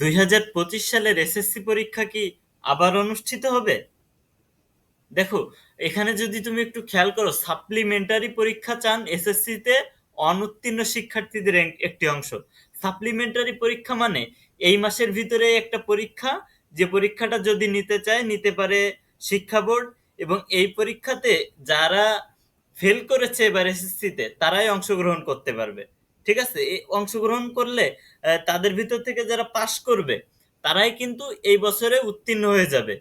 দুই হাজার পঁচিশ সালের এসএসসি পরীক্ষা কি আবার অনুষ্ঠিত হবে? দেখো, এখানে যদি তুমি একটু খেয়াল করো সাপ্লিমেন্টারি পরীক্ষা চান এসএসসিতে অনুত্তীর্ণ শিক্ষার্থীদের একটি অংশ। সাপ্লিমেন্টারি পরীক্ষা মানে এই মাসের ভিতরে একটা পরীক্ষা, যে পরীক্ষাটা যদি নিতে চায়, নিতে পারে শিক্ষা বোর্ড এবং এই পরীক্ষাতে যারা ফেল করেছে এবার এসএসসিতে তারাই অংশগ্রহণ করতে পারবে। ঠিক আছে? এই অংশগ্রহণ করলে তাদের ভিতর থেকে যারা পাশ করবে, তারাই কিন্তু এই বছরে উত্তীর্ণ হয়ে যাবে।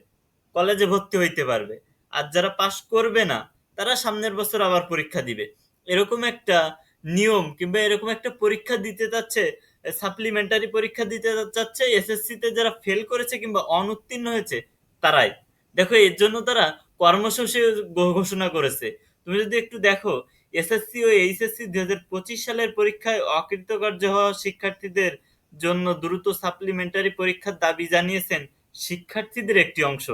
কলেজে ভর্তি হইতে পারবে। আর যারা পাশ করবে না, তারা সামনের বছর আবার পরীক্ষা দিবে। এরকম একটা নিয়ম কিংবা এরকম একটা পরীক্ষা দিতে যাচ্ছে সাপ্লিমেন্টারি পরীক্ষা দিতে যাচ্ছে এসএসসি তে যারা ফেল করেছে কিংবা অনুত্তীর্ণ হয়েছে, তারাই। দেখো, এর জন্য তারা কর্মসূচি ঘোষণা করেছে। তুমি যদি একটু দেখো এসএসসি ও এইচএসসি দুই হাজার পঁচিশ সালের পরীক্ষায় অকৃতকার্য হওয়া শিক্ষার্থীদের জন্য দ্রুত সাপ্লিমেন্টারি পরীক্ষার দাবি জানিয়েছেন শিক্ষার্থীদের একটি অংশ।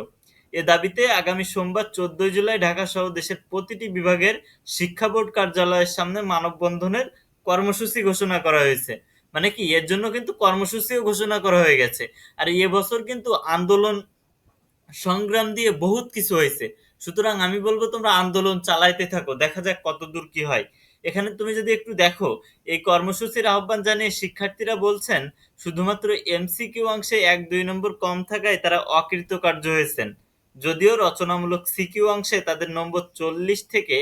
এ দাবিতে আগামী সোমবার চোদ্দই জুলাই ঢাকা সহ দেশের প্রতিটি বিভাগের শিক্ষা বোর্ড কার্যালয়ের সামনে মানববন্ধনের কর্মসূচি ঘোষণা করা হয়েছে। মানে কি, এর জন্য কিন্তু কর্মসূচিও ঘোষণা করা হয়ে গেছে। আর এবছর কিন্তু আন্দোলন সংগ্রাম দিয়ে বহুত কিছু হয়েছে। সুতরাং আমি বলব তোমরা আন্দোলন চালাইতে থাকো, দেখা যাক কত দূর কি হয়। এখানে তুমি যদি একটু দেখো, এই কর্মসূচির আহ্বান জানিয়ে শিক্ষার্থীরা বলছেন, শুধুমাত্র এমসিকিউ অংশে এক দুই নম্বর কম থাকায় তারা অকৃতকার্য হয়েছেন। যদিও রচনামূলক সিকিউ অংশে তাদের নম্বর চল্লিশ থেকে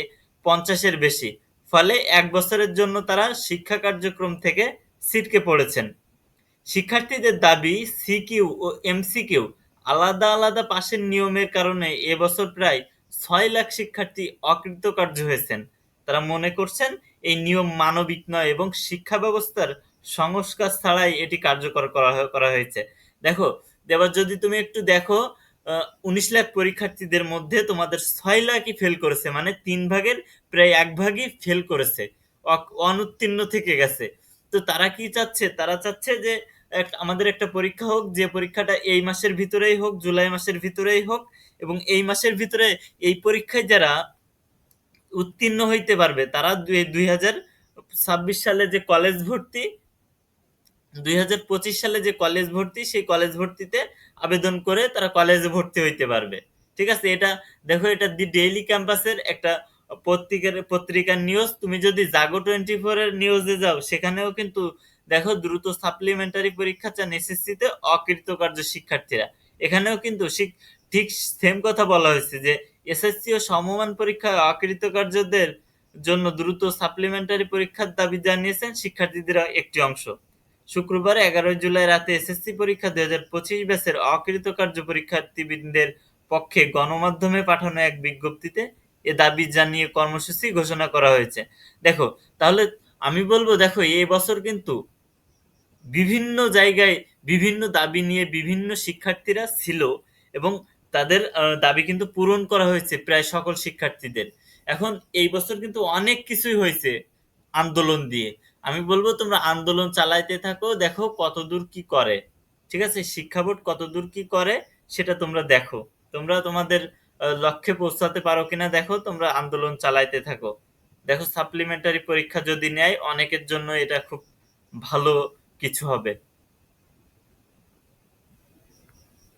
পঞ্চাশের বেশি, ফলে এক বছরের জন্য তারা শিক্ষা কার্যক্রম থেকে ছিটকে পড়েছেন। শিক্ষার্থীদের দাবি সিকিউ ও এমসিকিউ আলাদা আলাদা পাশের নিয়মের কারণে এবছর প্রায় ছয় লাখ শিক্ষার্থী অকৃতকার্য হয়েছেন। তারা মনে করছেন এই নিয়ম মানবিক নয় এবং শিক্ষা ব্যবস্থার সংস্কার ছাড়াই এটি কার্যকর করা হয়েছে। দেখো, এবার যদি তুমি একটু দেখো উনিশ লাখ পরীক্ষার্থীদের মধ্যে তোমাদের ছয় লাখই ফেল করেছে মানে তিন ভাগের প্রায় এক ভাগই ফেল করেছে। অনুত্তীর্ণ থেকে গেছে। তো তারা কি চাচ্ছে? তারা চাচ্ছে যে আমাদের একটা পরীক্ষা হোক, যে পরীক্ষাটা এই মাসের ভিতরেই হোক, জুলাই মাসের ভিতরেই হোক, এবং এই মাসের ভিতরে এই পরীক্ষায় যারা উত্তীর্ণ হইতে পারবে, তারা দুই হাজার ছাব্বিশ সালে যে কলেজ ভর্তি, দুই হাজার পঁচিশ সালে যে কলেজ ভর্তি, সেই কলেজ ভর্তিতে আবেদন করে তারা কলেজে ভর্তি হইতে পারবে। ঠিক আছে? এটা, দেখো, এটা দি ডেইলি ক্যাম্পাসের একটা পত্রিকার পত্রিকার নিউজ তুমি যদি জাগো টোয়েন্টি ফোর এর নিউজে যাও, সেখানেও কিন্তু দেখো, দ্রুত সাপ্লিমেন্টারি পরীক্ষা চান এসএসসি তে অকৃতকার্য শিক্ষার্থীরা। এখানেও কিন্তু ঠিক সেম কথা বলা হয়েছে যে এসএসসি ও সমমান পরীক্ষায় অকৃতকার্যদের জন্য দ্রুত সাপ্লিমেন্টারি পরীক্ষার দাবি জানিয়েছেন শিক্ষার্থীদের একটি অংশ। শুক্রবার এগারোই জুলাই রাতে এসএসসি পরীক্ষা দুই হাজার পঁচিশ ব্যাচের অকৃতকার্য পরীক্ষার্থীবৃন্দের পক্ষে গণমাধ্যমে পাঠানো এক বিজ্ঞপ্তিতে এ দাবি জানিয়ে কর্মসূচি ঘোষণা করা হয়েছে। দেখো, তাহলে আমি বলব, দেখো, এই বছর কিন্তু বিভিন্ন জায়গায় বিভিন্ন দাবি নিয়ে বিভিন্ন শিক্ষার্থীরা ছিল এবং তাদের দাবি কিন্তু পূরণ করা হয়েছে প্রায় সকল শিক্ষার্থীদের। এখন এই বছর কিন্তু অনেক কিছুই হয়েছে আন্দোলন দিয়ে। আমি বলব তোমরা আন্দোলন চালাইতে থাকো, দেখো কতদূর কি করে। ঠিক আছে? শিক্ষা বোর্ড কতদূর কি করে সেটা তোমরা দেখো। তোমরা তোমাদের লক্ষ্যে পৌঁছাতে পারো কিনা দেখো, তোমরা আন্দোলন চালাইতে থাকো। দেখো সাপ্লিমেন্টারি পরীক্ষা যদি নেয়, অনেকের জন্য এটা খুব ভালো কিছু হবে।